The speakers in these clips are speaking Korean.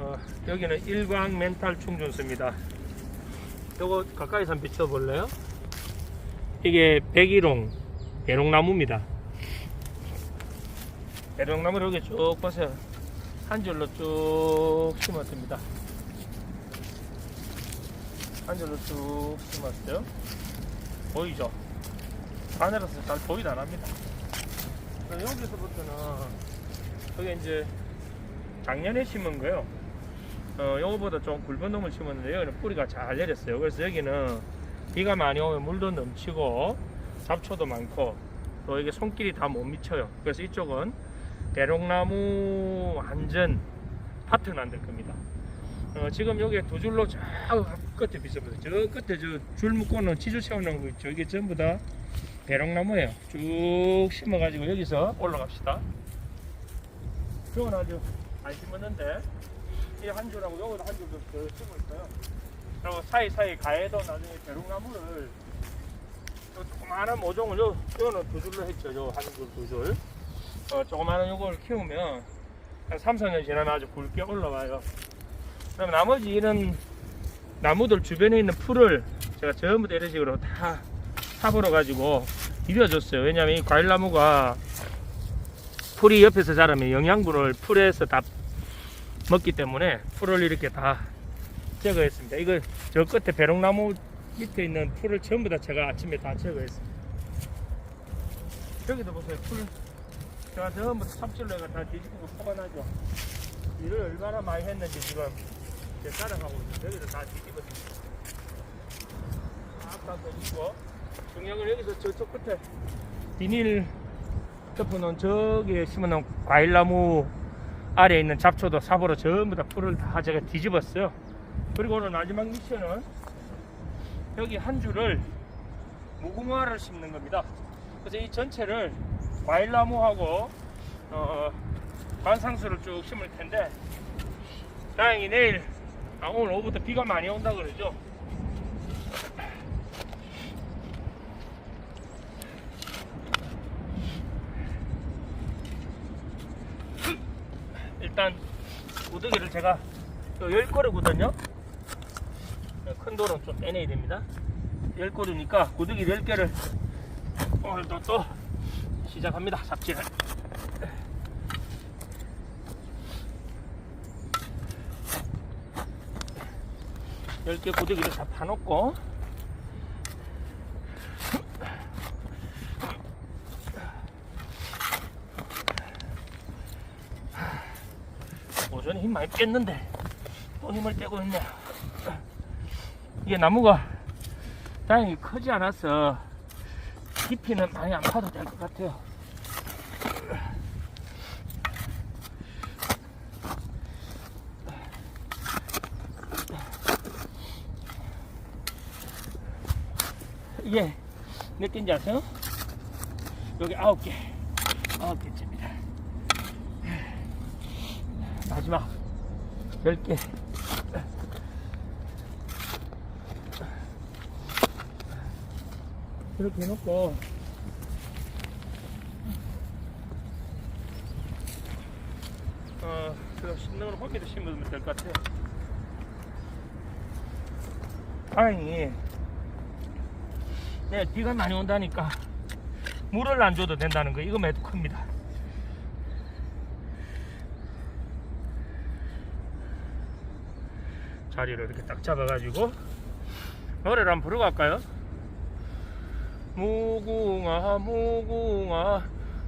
어, 여기는 일광 멘탈 충전소입니다. 요거 가까이서 한번 비춰볼래요? 이게 백일홍 대롱나무입니다. 대롱나무를 여기 쭉 보세요. 한 줄로 쭉 심었습니다. 한 줄로 쭉 심었어요. 보이죠? 하늘에서 잘 보이도 안 합니다. 그럼 여기서부터는 그게 이제 작년에 심은 거요. 어, 요거보다 좀 굵은 놈을 심었는데 여기는 뿌리가 잘 내렸어요. 그래서 여기는 비가 많이 오면 물도 넘치고 잡초도 많고 또 이게 손길이 다 못 미쳐요. 그래서 이쪽은 대롱나무 완전 밭을 만들 겁니다. 어, 지금 여기 두 줄로 저 끝에 비춰보세요. 저 끝에 저 줄 묶고는 치주 세워놓은 거 있죠. 이게 전부 다 대롱나무예요. 쭉 심어가지고 여기서 올라갑시다. 저건 아주 안 심었는데 이한 줄하고 요거도 한 줄도 더 심어 있어요. 그리고 사이사이 가해도 나중에 대롱나무를 요 조그마한 모종을 요, 요는 두 줄로 했죠. 요 한 줄, 두 줄. 어, 조그마한 요걸 키우면 한 3, 4년 지나면 아주 굵게 올라와요. 그럼 나머지 이런 나무들 주변에 있는 풀을 제가 전부 다 이런 식으로 다 사버려 가지고 비벼줬어요. 왜냐면 이 과일나무가 풀이 옆에서 자라면 영양분을 풀에서 다 먹기 때문에 풀을 이렇게 다 제거했습니다. 이거 저 끝에 배롱나무 밑에 있는 풀을 전부 다 제가 아침에 다 제거했습니다. 여기도 보세요. 풀 제가 전부 다 삽질로 해가 다 뒤집고 뽑아놔죠. 일을 얼마나 많이 했는지 지금 이제 따라가고 있어요. 여기도 다 뒤집었습니다. 아까 뒤집고 중력을 여기서 저쪽 끝에 비닐 덮어놓은 저기에 심어놓은 과일나무 아래에 있는 잡초도 삽으로 전부 다 풀을 다 제가 뒤집었어요. 그리고 오늘 마지막 미션은 여기 한 줄을 무궁화를 심는 겁니다. 그래서 이 전체를 과일나무하고 어, 관상수를 쭉 심을 텐데 다행히 내일 아, 오늘 오후부터 비가 많이 온다 그러죠. 일단 우드기를 제가 열 거르거든요. 큰 돌은 좀 빼내야 됩니다. 열 거르니까 고데기 10개를 오늘도 또 시작합니다. 잡지를. 열 개 고데기를 다 파놓고 오전에 힘 많이 뺐는데 또 힘을 빼고 있네. 이게 나무가 다행히 크지 않아서 깊이는 많이 안 파도 될 것 같아요. 이게 몇 개인지 아세요? 여기 아홉 개, 아홉 개째입니다. 마지막 열 개. 이렇게 해놓고 어, 심는 걸 호미도 심으면 될 것 같아요. 다행히 네, 비가 많이 온다니까 물을 안 줘도 된다는 거 이거 매도 큽니다. 자리를 이렇게 딱 잡아가지고 노래를 한번 부르고 갈까요? 무궁화 무궁화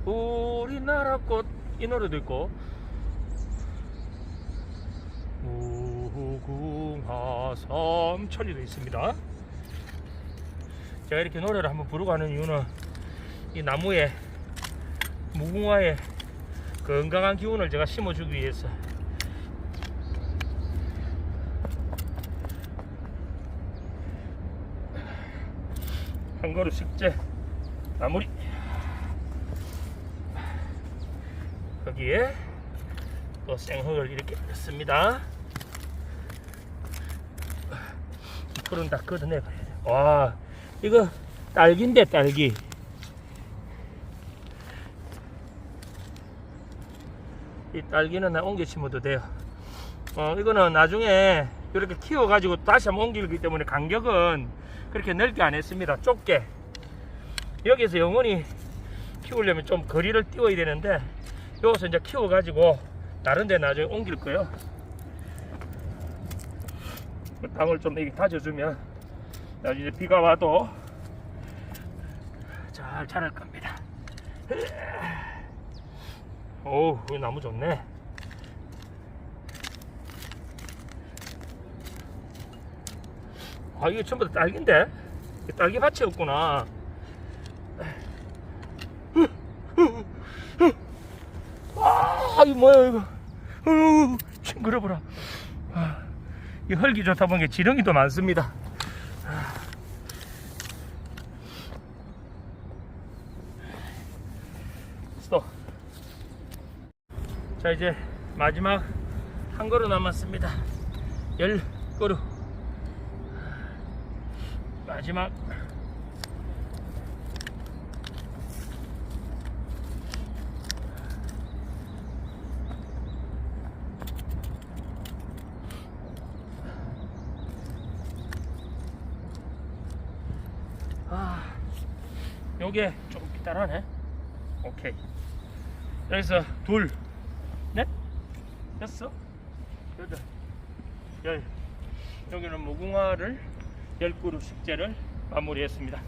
우리나라 꽃. 이 노래도 있고. 무궁화 삼천리도 있습니다. 제가 이렇게 노래를 한번 부르고 하는 이유는 이 나무에 무궁화의 건강한 기운을 제가 심어주기 위해서 한 그릇 식재 마무리. 여기에 또 생흙을 이렇게 넣습니다. 풀은 다 걷어내봐야 돼와 이거 딸기인데 딸기. 이 딸기는 나 옮겨 심어도 돼요 어, 이거는 나중에 이렇게 키워가지고 다시 한번 옮기기 때문에 간격은 그렇게 넓게 안 했습니다. 좁게. 여기서 영원히 키우려면 좀 거리를 띄워야 되는데 여기서 이제 키워가지고 다른 데 나중에 옮길 거예요. 그 땅을 좀 이렇게 다져주면 나중에 비가 와도 잘 자랄 겁니다. 오우, 이 나무 좋네. 아, 이게 전부 다 딸기인데? 딸기 밭이었구나. 아, 이거 뭐야, 이거. 어우, 징그러워라. 아, 이 흙이 좋다 보니까 지렁이도 많습니다. 아. 스톱. 자, 이제 마지막 한 그루 남았습니다. 열 그루. 마지막. 아, 요게 조금 비단하네. 오케이. 여기서 둘, 넷, 여섯, 여덟, 열. 여기는 무궁화를 열 그루 숙제를 마무리했습니다.